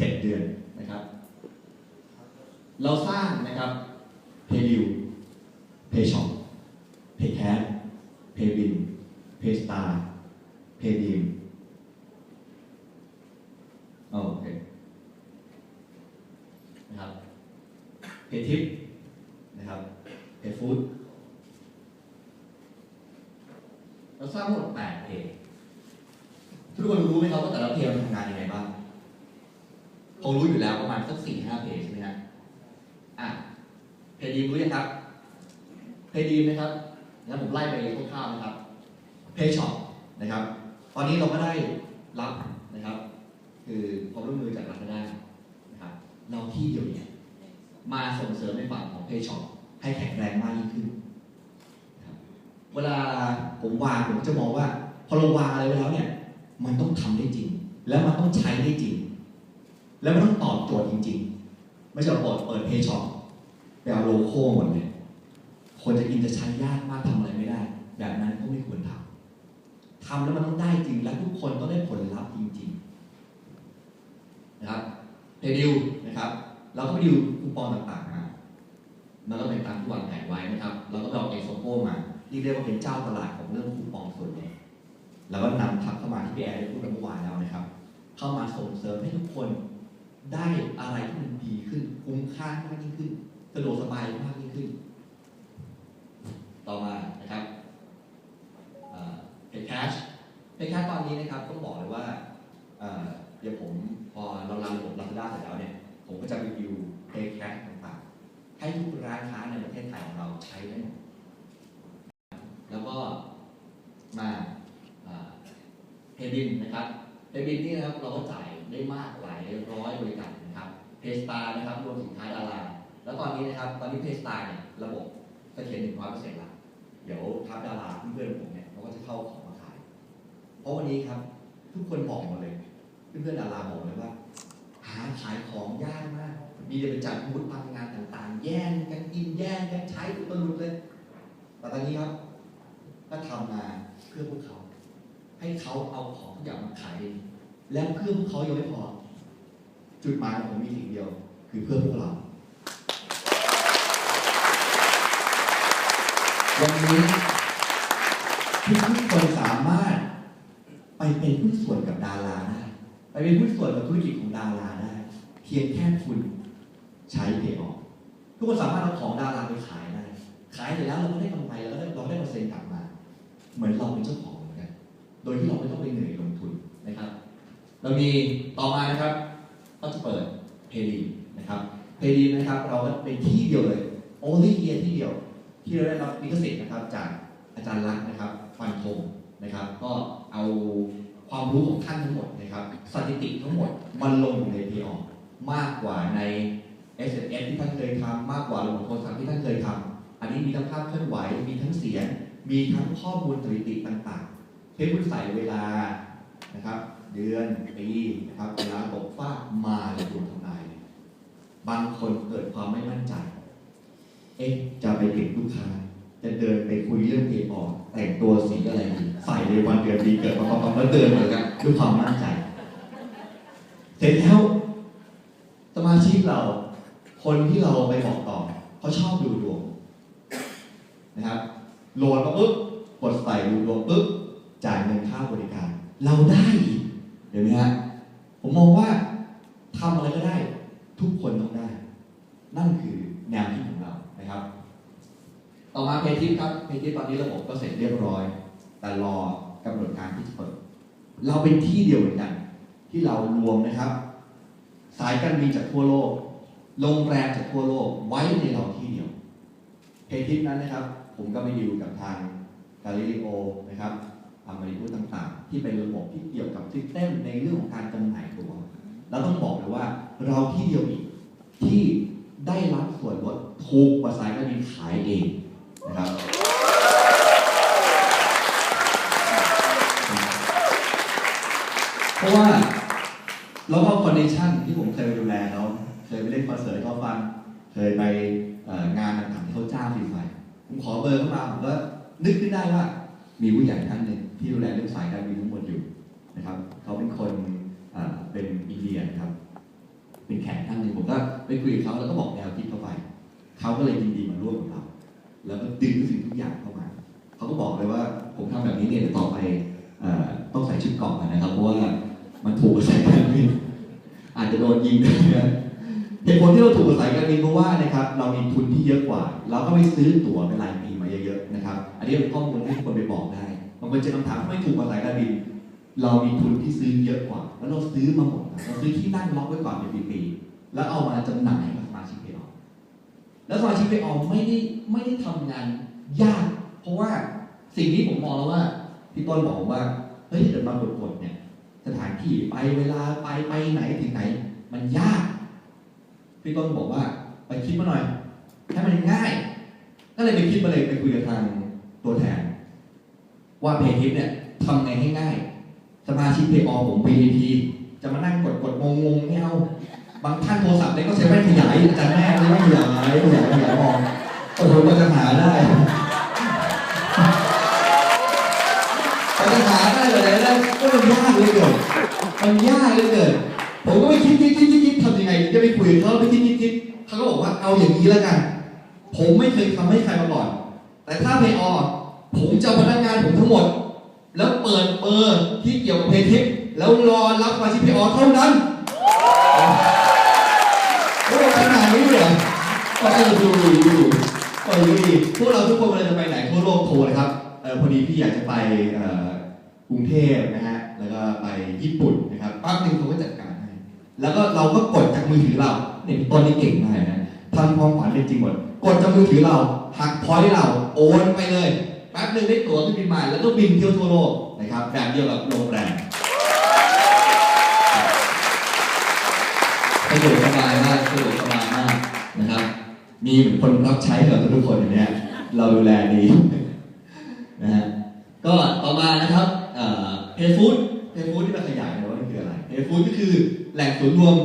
7 เดือนนะครับ เราสร้างนะครับเพลิวเพช็อปเพย์แคสเพย์บินเพย์สตาร์เพย์ดีมโอเคนะครับเพย์ทิปนะครับเพย์ฟู้ดเราสร้างทั้งหมด8เพย์ทุกคนรู้ไหมครับว่าแต่ละเพย์มันทำงานยังไงบ้าง คงรู้อยู่แล้วประมาณสักสี่ห้าเพย์ใช่ไหมฮะอะเพดีมรู้ยังครับ เพดีมนะครับงั้นผมไล่ไปคร่าวๆนะครับ เพย์ช็อปนะครับ ตอนนี้เราก็ได้รับนะครับ คือความร่วมมือจากรัฐได้นะครับ เราที่เดียวเนี่ยมาส่งเสริมในฝั่งของเพย์ช็อปให้แข็งแรงมากยิ่งขึ้น เวลาผมวางผมจะมองว่า พอเราวางอะไรไว้แล้วเนี่ย มันต้องทำได้จริง แล้วมันต้องใช้ได้จริง แล้วมันต้องตอบโจทย์จริง ๆ ไม่ใช่ว่าเปิดเปิดเพย์ช็อปไปเอาโลโก้หมดเลยคนจะกินจะใช้ยากมากทำอะไรไม่ได้ แบบนั้นก็ไม่ควรทำทำแล้วมันต้องได้จริง และทุกคนต้องได้ผลลัพธ์จริง ๆ นะครับเพดิวนะครับ เราก็ไปดิวคูปองต่างๆมาแล้วก็เป็นตามที่วางแผนไว้นะครับ เราก็ไปเอาเอโซโก้มาที่เรียกว่าเป็นเจ้าตลาดของเรื่องคูปองส่วนใหญ่แล้วก็นำทับเข้ามาที่พี่แอร์ได้พูดเมื่อวานแล้วนะครับ เข้ามาส่งเสริมให้ทุกคน ได้อะไรที่มันดีขึ้น คุ้มค่ามากยิ่งขึ้นสะดวกสบายมากยิ่งขึ้น ต่อมานะครับเพย์แคชเพย์แคชตอนนี้นะครับต้องบอกเลยว่าเดี๋ยวผมพอเรารันระบบ Lazada เสร็จแล้วเนี่ย ผมก็จะรีวิวเพย์แคชต่างๆ ให้ทุกร้านค้าในประเทศไทยของเราใช้ได้หมดแล้วก็มาเพย์บินนะครับเพย์บินนี่นะครับเราก็จ่าย ได้มากหลายร้อยบริการนะครับเพย์สตาร์นะครับรวมสินค้าดาราแล้วตอนนี้นะครับตอนนี้เพย์สตาร์เนี่ยระบบเสถียรหนึ่งร้อยเปอร์เซ็นต์ละเดี๋ยวทัพดาราเพื่อนๆผมเนี่ยเขาก็จะเข้าของมาขาย เพราะวันนี้ครับทุกคนบอกหมดเลยเพื่อนๆดาราบอกเลยว่า หาขายของยากมาก มีแต่ไปจัดบูธตามงานต่าง ๆ แย่งกันกินแย่งกันใช้อุตลุดเลยแต่ตอนนี้ครับก็ทำมาเพื่อพวกเขา ให้เขาเอาของทุกอย่างมาขายเอง และเพื่อพวกเขายังไม่พอ จุดหมายของผมมีสิ่งเดียว คือเพื่อพวกเรา วันนี้ทุกคนสามารถไปเป็นผู้นส่วนกับดาราได้ไปเป็นผู้นส่วนกับธุรกิจของดาราได้เพียงแค่คุณใช้เพย์ออกทุกคนสามารถเอาของดาราไปขายได้ขายเสร็จแล้วเราก็ได้กำไรแล้วก็เราได้เปอร์เซ็นต์กลับมา เหมือนเราเป็นเจ้าของเหมือนกันโดยที่เราไม่ต้องไปเหนื่อยลงทุนนะครับ เรามีต่อมานะครับ ก็จะเปิดเพดีนะครับเพดีนะครับ เราเป็นที่เดียวเลย only เ e ียที่เดียว ที่เราได้รับลิขสิทธิ์นะครับจากอาจารย์รักษ์นะครับฟันธงนะครับ ก็เอาความรู้ของท่านทั้งหมดนะครับ สถิติทั้งหมดมันลงในพีออมากกว่าใน s อ s ที่ท่านเคยทำมากกว่าระบบโทรศัพท์ที่ท่านเคยทำอันนี้มีทั้งภาพเคลื่อนไหวมีทั้งเสียง มีทั้งข้อมูลสถิติต่างๆเทปคุณใส่เวลานะครับ เดือนปีนะครับเวลาตกฟ้ามาเลยดวงทำนายบางคนเกิดความไม่มั่นใจ เอ๊ะ จะไปติดลูกค้า จะเดินไปคุยเรื่องเพย์ออกแต่งตัวสีอะไรดีใส่ในวันเดือนปีเกิดมาปั๊บแล้วเดินเหมือนกันด้วยความมั่นใจ เสร็จแล้วสมาชิกเรา คนที่เราไปบอกต่อเขาชอบดูดวงนะครับโหลดมาปุ๊บกดใส่ดูดวงปุ๊บจ่ายเงินค่าบริการ เราได้ เห็นไหมฮะผมมองว่าทำอะไรก็ได้ ทุกคนต้องได้ นั่นคือแนวคิดของเรานะครับ ต่อมาเพทิปครับเพทิปตอนนี้ระบบก็เสร็จเรียบร้อย แต่รอกำหนดการที่จะเปิดเราเป็นที่เดียวเหมือนกัน ที่เรารวมนะครับ สายการบินจากทั่วโลกโรงแรมจากทั่วโลกไว้ในเราที่เดียวเพทิปนั้นนะครับ ผมก็ไปดีลกับทางกาลิเลโอนะครับอเมริกุต่างๆ ที่เป็นระบบที่เกี่ยวกับซิสเต็มในเรื่องของการจำหน่ายตัวแล้วต้องบอกเลยว่าเราที่เดียวอีกที่ได้รับส่วนลดถูกกว่าสายการบินขายเองนะครับเพราะว่าเราก็คอนเนคชั่นที่ผมเคยไปดูแลเขาเคยไปเล่นคอนเสิร์ตเขาฟัง เคยไปงานต่างๆที่เขาจ้างฟรีไฟผมขอเบอร์เข้ามาผมก็นึกขึ้นได้ว่ามีผู้ใหญ่ท่านหนึ่ง ที่ดูแลเรื่องสายการบินทั้งหมดอยู่นะครับเขาเป็นคนเป็นอินเดียนะครับเป็นแขกท่านหนึ่งผมก็ไปคุยกับเขาแล้วก็บอกแนวคิดเข้าไปเขาก็เลยยินดีมาร่วมกับเราแล้วก็ดึงทุกสิ่งทุกอย่างเข้ามาเขาก็บอกเลยว่าผมทำแบบนี้เนี่ยต่อไปต้องใส่ชุดเกราะนะครับเพราะว่ามันถูกกับสายการบินอาจจะโดนยิงได้นะเหตุผลที่เราถูกกับสายการบินเพราะว่านะครับเรามีทุนที่เยอะกว่า เราก็ไปซื้อตั๋วเป็นรายปีมาเยอะๆนะครับ อันนี้เป็นข้อมูลทุกคนไปบอกได้ บางคนเจะคำถามทำไม่ถูกกว่าสายการบิน เรามีทุนที่ซื้อเยอะกว่า แล้วเราซื้อมาหมดเราซื้อที่นั่งล็อกไว้ก่อนเป็นปีๆแล้วเอามาจำหน่ายให้กับสมาชิกเพย์ออแล้วสมาชิกเพย์ออไม่ได้ไม่ได้ทำงานยาก เพราะว่าสิ่งนี้ผมมองแล้วว่าพี่ต้นบอกว่าเฮ้ยเกิดมากดๆเนี่ย สถานที่ไปเวลาไปไปไหนถึงไหน มันยาก พี่ต้นบอกว่าไปคิดมาหน่อยให้มันง่าย ก็เลยไปคิดมาเลยไปคุยกับทางตัวแทน ว่าเพย์ทิปเนี่ยทำไงให้ง่าย สมาชิกเพย์ออผม VIP จะมานั่งกดกดงงงไม่เอาบางท่านโทรศัพท์เนี่ยก็ใช้แว่นขยายอาจารย์แม่เลยแว่นขยายขยายขยายมองโอ้โหก็จะหาได้ก็จะหาได้เลยนะก็มันยากเลยเกินมันยากเลยเกินผมก็ไปคิดคิดคิดคิดคิดทำยังไงจะไปคุยเขาไปคิดคิดคิดเขาก็บอกว่าเอาอย่างนี้แล้วกัน ผมไม่เคยทำให้ใครมาก่อน แต่ถ้าเพย์ออ ผมจะพนักงานผมทั้งหมด แล้วเปิดเบอร์ที่เกี่ยวกับเพทิปแล้วรอรับสมาชิกเพย์ออเท่านั้นโอ้ขนาดนี้เลยเหรอก็เออดูดีดูดีเออดูดีพวกเราทุกคนเวลาจะไปไหนทั่วโลกโทรเลยครับเออพอดีพี่อยากจะไปเอ่อกรุงเทพนะฮะแล้วก็ไปญี่ปุ่นนะครับปั๊บหนึ่งเขาก็จัดการให้แล้วก็เราก็กดจากมือถือเราเนี่ยต้นนี่เก่งมากนะทำความฝันเป็นจริงหมดกดจากมือถือเราหักพอยต์เราโอนไปเลย แป๊บหนึ่งได้ตั๋วขึ้นบินมาแล้วก็บินเที่ยวทั่วโลกนะครับแบบเดียวกับโรงแรมสะดวกสบายมากสะดวกสบายมากนะครับ มีคนรับใช้กับทุกคนอย่างเนี้ยเราดูแลดีนะฮะก็ต่อมานะครับเพย์ฟู้ดเพย์ฟู้ดที่เราขยายนะว่ามันคืออะไรเพย์ฟู้ดก็คือแหล่งศูนย์รวม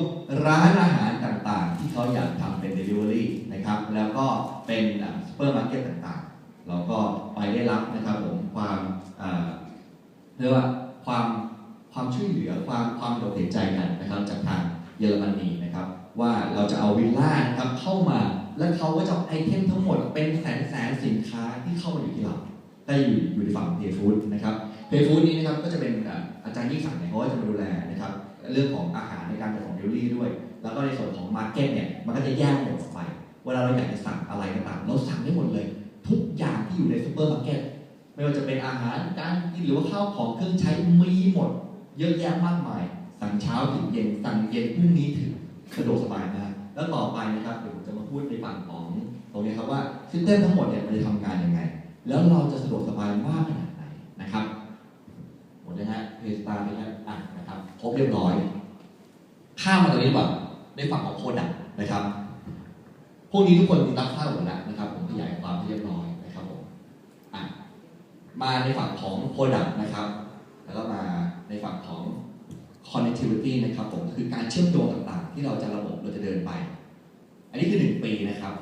ร้านอาหารต่างๆ ที่เขาอยากทำเป็น Delivery นะครับ แล้วก็เป็นซูเปอร์มาร์เก็ตต่างๆ เราก็ไปได้รับนะครับผมความเรียกว่าความความช่วยเหลือความความโดดเด่นใจกันนะครับ จากทางเยอรมนีนะครับ ว่าเราจะเอาวิลล่านะครับเข้ามาแล้วเขาก็จะไอเทมทั้งหมดเป็นแสนแสนสินค้าที่เข้ามาอยู่ที่เราได้อยู่อยู่ในฝั่งเพย์ฟู้ดนะครับเพย์ฟู้ดนี้นะครับก็จะเป็นอาจารย์ยิ่งศักดิ์เนี่ยเขาก็จะมาดูแลนะครับเรื่องของอาหารในการจัดของเดลิเวอรี่ด้วย แล้วก็ในส่วนของมาร์เก็ตเนี่ยมันก็จะแยกหมดออกไป เวลาเราอยากจะสั่งอะไรก็ตามเราสั่งได้หมดเลย ทุกอย่างที่อยู่ในซูเปอร์มาร์เก็ตไม่ว่าจะเป็นอาหารการกินหรือว่าข้าวของเครื่องใช้มีหมด เยอะแยะมากมาย สั่งเช้าถึงเย็นสั่งเย็นพรุ่งนี้ถึงสะดวกสบายมากแล้วต่อไปนะครับเดี๋ยวผมจะมาพูดในฝั่งของตรงนี้ครับว่าซิสเต็มทั้งหมดเนี่ยมันจะทำงานยังไง แล้วเราจะสะดวกสบายมากขนาดไหนนะครับ หมดเลยฮะเพจตาไปแล้วอะนะครับครบเรียบร้อย ข้ามมาตรงนี้ก่อนในฝั่งของโคดักนะครับ พวกนี้ทุกคนรับทราบหมดแล้วนะ ยายความเรียบร้อยนะครับผมมาในฝั่งของโ r o ดักนะครับ แล้วก็มาในฝั่งของ connectivity นะครับผมคือการเชื่อมโยงต่างๆ ที่เราจะระบบเราจะเดินไป อันนี้คือ 1 ปีนะครับ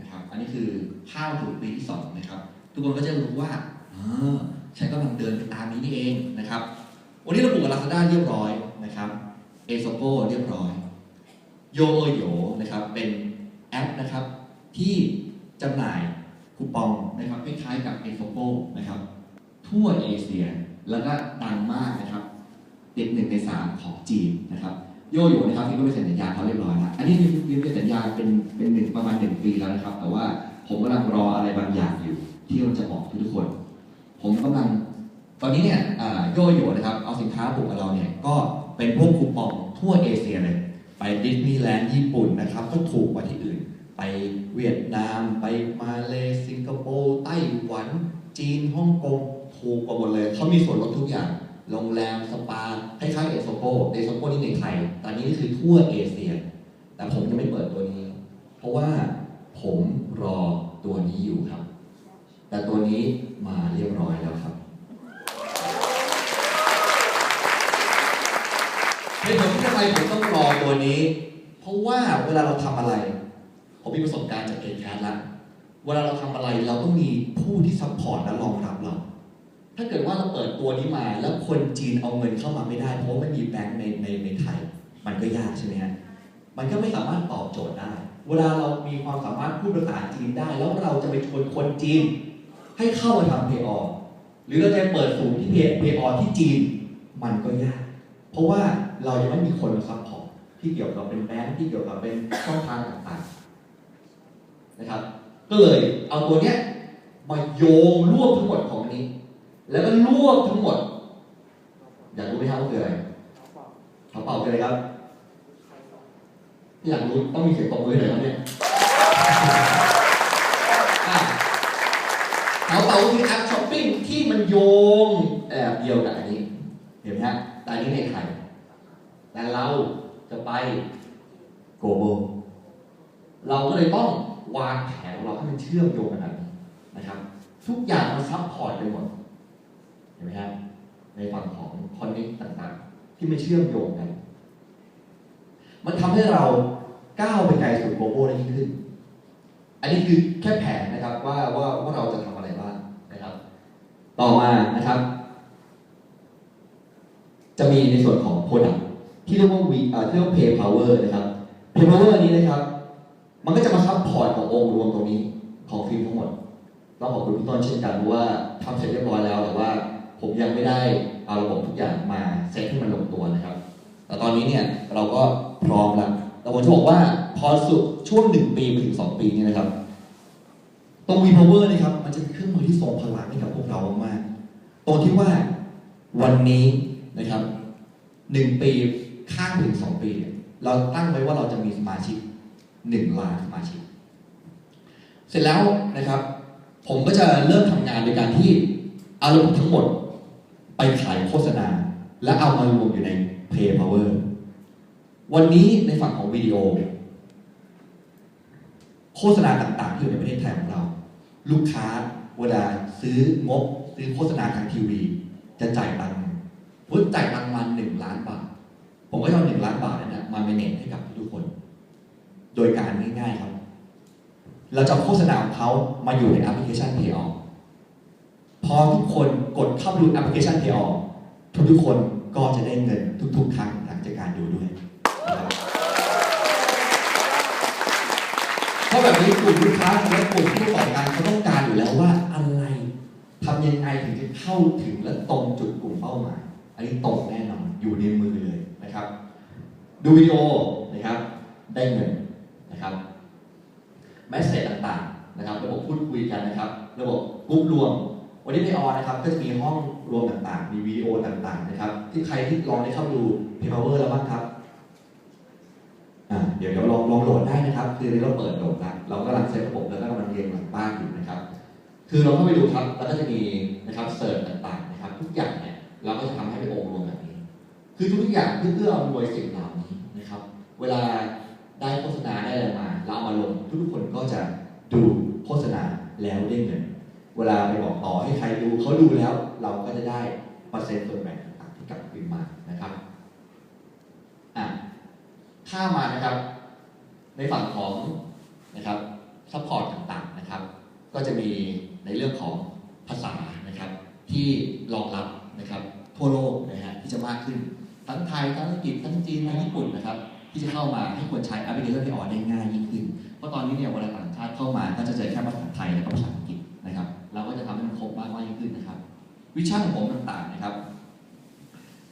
นะครับ อันนี้คือข้าวถึงปีที่2นะครับทุกคนก็จะรู้ว่าอ่าฉันกำลังเดินไปตามนี้นี่เองนะครับ วันนี้เราปลูกกับ Lazada เรียบร้อยนะครับเอ o โ o เรียบร้อยโยโยนะครับเป็นแอปนะครับที่ จำหน่ายคูปองนะครับคล้ายๆกับเอ o โ o นะครับ ทั่วเอเชียแล้วก็ดังมากนะครับติดหนึ่งในสามของจีนนะครับโยโย่นะครับที่ก็ไปเซ็นสัญญาเขาเรียบร้อยแล้วอันนี้มีเป็นสัญญาเป็นเป็นหนึ่งประมาณหนึ่งปีแล้วนะครับ แต่ว่าผมกำลังรออะไรบางอย่างอยู่ ที่มันจะบอกทุกคน ผมกำลังตอนนี้เนี่ยโยโย่นะครับเอาสินค้าปลูกเราเนี่ยก็เป็นพวกคูปองทั่วเอเชียเลย ไปดิสนีย์แลนด์ญี่ปุ่นนะครับก็ถูกกว่าที่อื่น ไปเวียดนามไปมาเลสิงคโปร์ไต้หวัน จีนฮ่องกงถูกกว่าหมดเลยเขามีส่วนลดทุกอย่างโรงแรมสปาคล้ายๆเอสโซโกเอสโซโกนี่ในไทยตอนนี้นี่คือทั่วเอเชีย แต่ผมยังไม่เปิดตัวนี้ เพราะว่าผมรอตัวนี้อยู่ครับ แต่ตัวนี้มาเรียบร้อยแล้วครับเหตุผลที่ทำไมผมต้องรอตัวนี้ เพราะว่าเวลาเราทำอะไร ผมมีประสบการณ์จากเอแคสแล้วเวลาเราทำอะไรเราต้องมีผู้ที่ซัพพอร์ตและรองรับเรา ถ้าเกิดว่าเราเปิดตัวนี้มา แล้วคนจีนเอาเงินเข้ามาไม่ได้ เพราะไม่มีแบงก์ในในในไทย มันก็ยากใช่ไหมฮะมันก็ไม่สามารถตอบโจทย์ได้ เวลาเรามีความสามารถพูดภาษาจีนได้ แล้วเราจะไปชวนคนจีน ให้เข้ามาทำเพย์ออหรือเราจะเปิดศูนย์ที่เพย์เพย์ออที่จีน มันก็ยาก เพราะว่าเรายังไม่มีคนมาซัพพอร์ตที่เกี่ยวกับเป็นแบงค์ที่เกี่ยวกับเป็นช่องทางต่างๆ นะครับ ก็เลยเอาตัวเนี้ยมาโยงรวบทั้งหมดของนี้ แล้วก็รวบทั้งหมด อยากรู้ไหมครับว่าคืออะไรเขาเป่าคืออะไรครับอยากรู้ต้องมีเสียงตบมือหน่อยครับเนี่ยอะเขาเป่าคือแอปช้อปปิ้งที่มันโยงแบบเดียวกับอันนี้เห็นไหมฮะแต่อันนี้ในไทยแต่เราจะไปโกลบเราก็เลยต้อง วางแผนของเราให้มันเชื่อมโยงกันนะครับ ทุกอย่างมันซับพอร์ตไปหมดเห็นไหมครับในฝั่งของคอนเนคต่างๆ ที่มันเชื่อมโยงกัน มันทำให้เราก้าวไปไกลสู่โกลบได้ยิ่งขึ้น อันนี้คือแค่แผนนะครับว่าว่าว่าเราจะทำอะไรบ้างนะครับ ต่อมานะครับ จะมีในส่วนของ Product ที่เรียกว่า V เอ่อที่เรียกว่า Pay Power นะครับ Pay Power นี้นะครับ มันก็จะมาซับพอร์ตขององค์รวมตรงนี้ของฟิล์มทั้งหมดต้องขอบคุณพี่ต้นเช่นกันเพราะว่าทำเสร็จเรียบร้อยแล้วแต่ว่าผมยังไม่ได้เอาระบบทุกอย่างมาเซตให้มันลงตัวนะครับ แต่ตอนนี้เนี่ยเราก็พร้อมแล้วแต่ผมจะบอกว่าพอสุดช่วงหนึ่งปีไปถึงสองปีนี้นะครับ ตรง V Power นะครับ มันจะเป็นเครื่องมือที่ทรงพลังให้กับพวกเรามากๆตรงที่ว่าวันนี้นะครับหนึ่งปีข้างถึงสองปีเนี่ยเราตั้งไว้ว่าเราจะมีสมาชิก หนึ่งล้านสมาชิก เสร็จแล้วนะครับ ผมก็จะเริ่มทำงานโดยการที่เอาระบบทั้งหมดไปขายโฆษณา และเอามารวมอยู่ใน Pay Power วันนี้ในฝั่งของวิดีโอ โฆษณาต่างๆที่อยู่ในประเทศไทยของเรา ลูกค้าเวลาซื้องบซื้อโฆษณาทางทีวี จะจ่ายตังค์พุทจ่ายตังค์มาหนึ่งล้านบาท ผมก็จะเอาหนึ่งล้านบาทนั้นมาเมเนจให้กับทุกคน โดยการง่ายๆครับ เราจะโฆษณาของเขามาอยู่ในแอปพลิเคชัน Pay o พอทุกคนกดเข้าไปดูแอปพลิเคชัน Pay On ทุกๆคนก็จะได้เงินทุกๆ ครั้งหลังจากการดูด้วยเพราะแบบนี้กลุ่มลูกค้าและกลุ่มผู้ประกอบการเขาต้องการอยู่แล้วว่าอะไรทำยังไงถึงจะเข้าถึงและตรงจุดกลุ่มเป้าหมาย อันนี้ตรงแน่นอนอยู่ในมือเลยนะครับ ดูวิดีโอนะครับได้เงิน แมสเซจต่างๆนะครับระบบพูดคุยกันนะครับ ระบบกรุ๊ปรวม วันนี้ในออนนะครับก็จะมีห้องรวมต่างๆ มีวิดีโอต่างๆนะครับ ที่ใครที่ลองได้เข้าดู p a y p o w e r แล้วบ้างครับอ่าเดี๋ยวเดี๋ยวลองลองโหลดได้นะครับ คือเราเปิดโหลดแล้วเรากำลังเซตระบบแล้วก็กำลังเรียงหลังบ้านอยู่นะครับ คือเราเข้าไปดูครับแล้วก็จะมีนะครับเสิร์ชต่างๆนะครับ ทุกอย่างเนี่ยเราก็จะทำให้เป็นองค์รวมแบบนี้ คือทุกอย่างเพื่อเอื้ออำนวยสิ่งเหล่านี้นะครับ เวลา ได้โฆษณาได้อะไรมาเราเอามาลงทุกคนก็จะดูโฆษณาแล้วได้เงินเวลาไปบอกต่อให้ใครดูเขาดูแล้วเราก็จะได้เปอร์เซ็นต์ส่วนแบ่งต่างๆที่กลับคืนมานะครับอะข้ามานะครับ ในฝั่งของนะครับซัพพอร์ตต่างๆนะครับ ก็จะมีในเรื่องของภาษานะครับ ที่รองรับนะครับทั่วโลกนะฮะที่จะมากขึ้นทั้งไทยทั้งอังกฤษทั้งจีนทั้งญี่ปุ่นนะครับ ที่จะเข้ามาให้คนใช้แอปพลิเคชันที่ออนได้ง่ายยิ่งขึ้น เพราะตอนนี้เนี่ยเวลาต่างชาติเข้ามาก็จะเจอแค่ภาษาไทยและภาษาอังกฤษนะครับ เราก็จะทำให้มันครบมากยิ่งขึ้นนะครับ วิชั่นของผมต่างๆนะครับ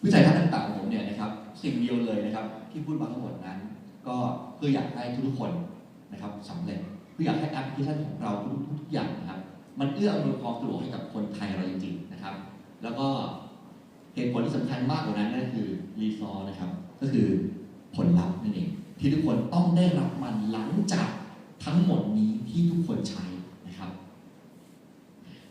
วิสัยทัศน์ต่างๆของผมเนี่ยนะครับสิ่งเดียวเลยนะครับ ที่พูดมาทั้งหมดนั้น ก็เพื่ออยากให้ทุกๆคนนะครับสำเร็จเพื่ออยากให้แอปพลิเคชันของเราทุกๆอย่างนะครับ มันเอื้ออำนวยความสะดวกให้กับคนไทยเราจริงๆนะครับ แล้วก็เหตุผลที่สำคัญมากกว่านั้นนั่นคือรีซอนะครับ ก็คือ ผลลัพธ์นั่นเองที่ทุกคนต้องได้รับมันหลังจากทั้งหมดนี้ที่ทุกคนใช้นะครับ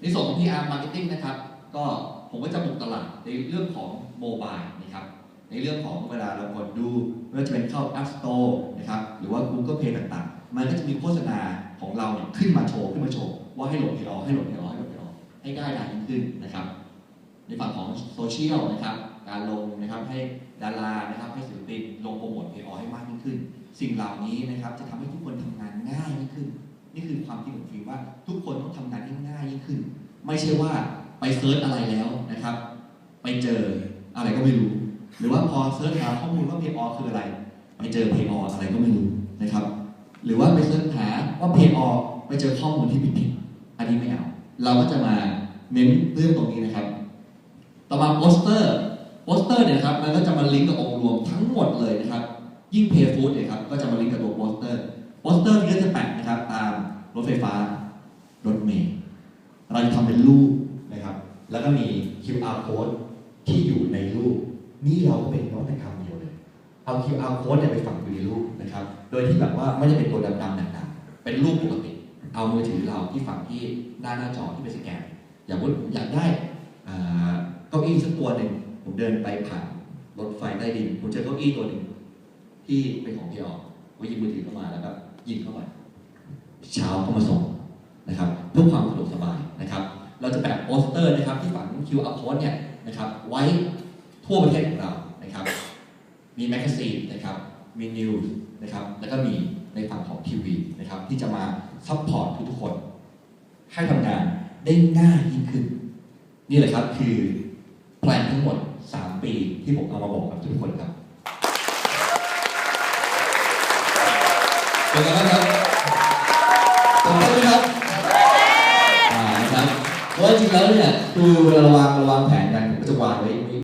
ในส่วนของ PR Marketing นะครับ ก็ผมก็จะบุกตลาดในเรื่องของโมบายนะครับในเรื่องของเวลาเรากดดูไม่ว่าจะเป็นเข้า App Store นะครับหรือว่า Google Play ต่างๆ มันก็จะมีโฆษณาของเราเนี่ยขึ้นมาโชว์ขึ้นมาโชว์ว่าให้โหลดเพลอให้โหลดเพลอให้โหลดเพลอให้ง่ายดายยิ่งขึ้นนะครับ ในฝั่งของโซเชียลนะครับ การลงนะครับให้ ดารานะครับให้ศิลปินลงโปรโมทเพลอให้มากยิ่งขึ้น สิ่งเหล่านี้นะครับจะทำให้ทุกคนทำงานง่ายยิ่งขึ้น นี่คือความคิดของฟิลว่าทุกคนต้องทำงานให้ง่ายยิ่งขึ้น ไม่ใช่ว่าไปเซิร์ชอะไรแล้วนะครับ ไปเจออะไรก็ไม่รู้ หรือว่าพอเซิร์ชหาข้อมูลว่าเพย์ออคืออะไร ไปเจอเพย์ออะไรก็ไม่รู้นะครับ หรือว่าไปเสิร์ชหาว่าเพย์อไปเจอข้อมูลที่ผิดๆอันนี้ไม่เอาเราก็จะมาเน้นเรื่องตรงนี้นะครับ ต่อมาโปสเตอร์ โปสเตอร์เนี่ยครับมันก็จะมาลิงก์กับองค์รวมทั้งหมดเลยนะครับ ยิ่งเพย์ฟู้ดเนี่ยครับก็จะมาลิงก์กับตัวโปสเตอร์โปสเตอร์นี้ก็จะแปะนะครับตามรถไฟฟ้ารถเมล์เราจะทำเป็นรูปนะครับ แล้วก็มี QR code ที่อยู่ในรูป นี่เราก็เป็นนวัตกรรมเดียวเลยเอา QR code เนี่ยไปฝังอยู่ในรูปนะครับ โดยที่แบบว่าไม่ได้เป็นตัวดำๆหนักๆเป็นรูปปกติ เอามือถือเราที่ฝังที่หน้าหน้าจอที่เป็นสแกน อย่างว่าผมอยากได้เก้าอี้สักตัวหนึ่ง ผมเดินไปผ่านรถไฟใต้ดิน ผมเจอเก้าอี้ตัวหนึ่งที่เป็นของพี่ออกก็หยิบมือถือเข้ามาแล้วก็ยิงเข้าไปเช้าก็มาส่งนะครับเพื่อความสะดวกสบายนะครับ เราจะแปะโปสเตอร์นะครับที่ฝัง QR code เนี่ยนะครับไว้ทั่วประเทศของเรานะครับ มีแมกกาซีนนะครับ มีนิวส์นะครับ แล้วก็มีในฝั่งของทีวีนะครับ ที่จะมาซัพพอร์ตทุกๆคน ให้ทำงานได้ง่ายยิ่งขึ้น นี่แหละครับคือแพลนทั้งหมด 3 ปีที่ผมเอามาบอกกับทุกคนครับเป็นไงบ้างครับตื่นเต้นไหมครับอ่านะครับเพราะว่าจริงๆแล้วเนี่ยคือเวลาเราวางเราวางแผนกันผมก็จะวางไว้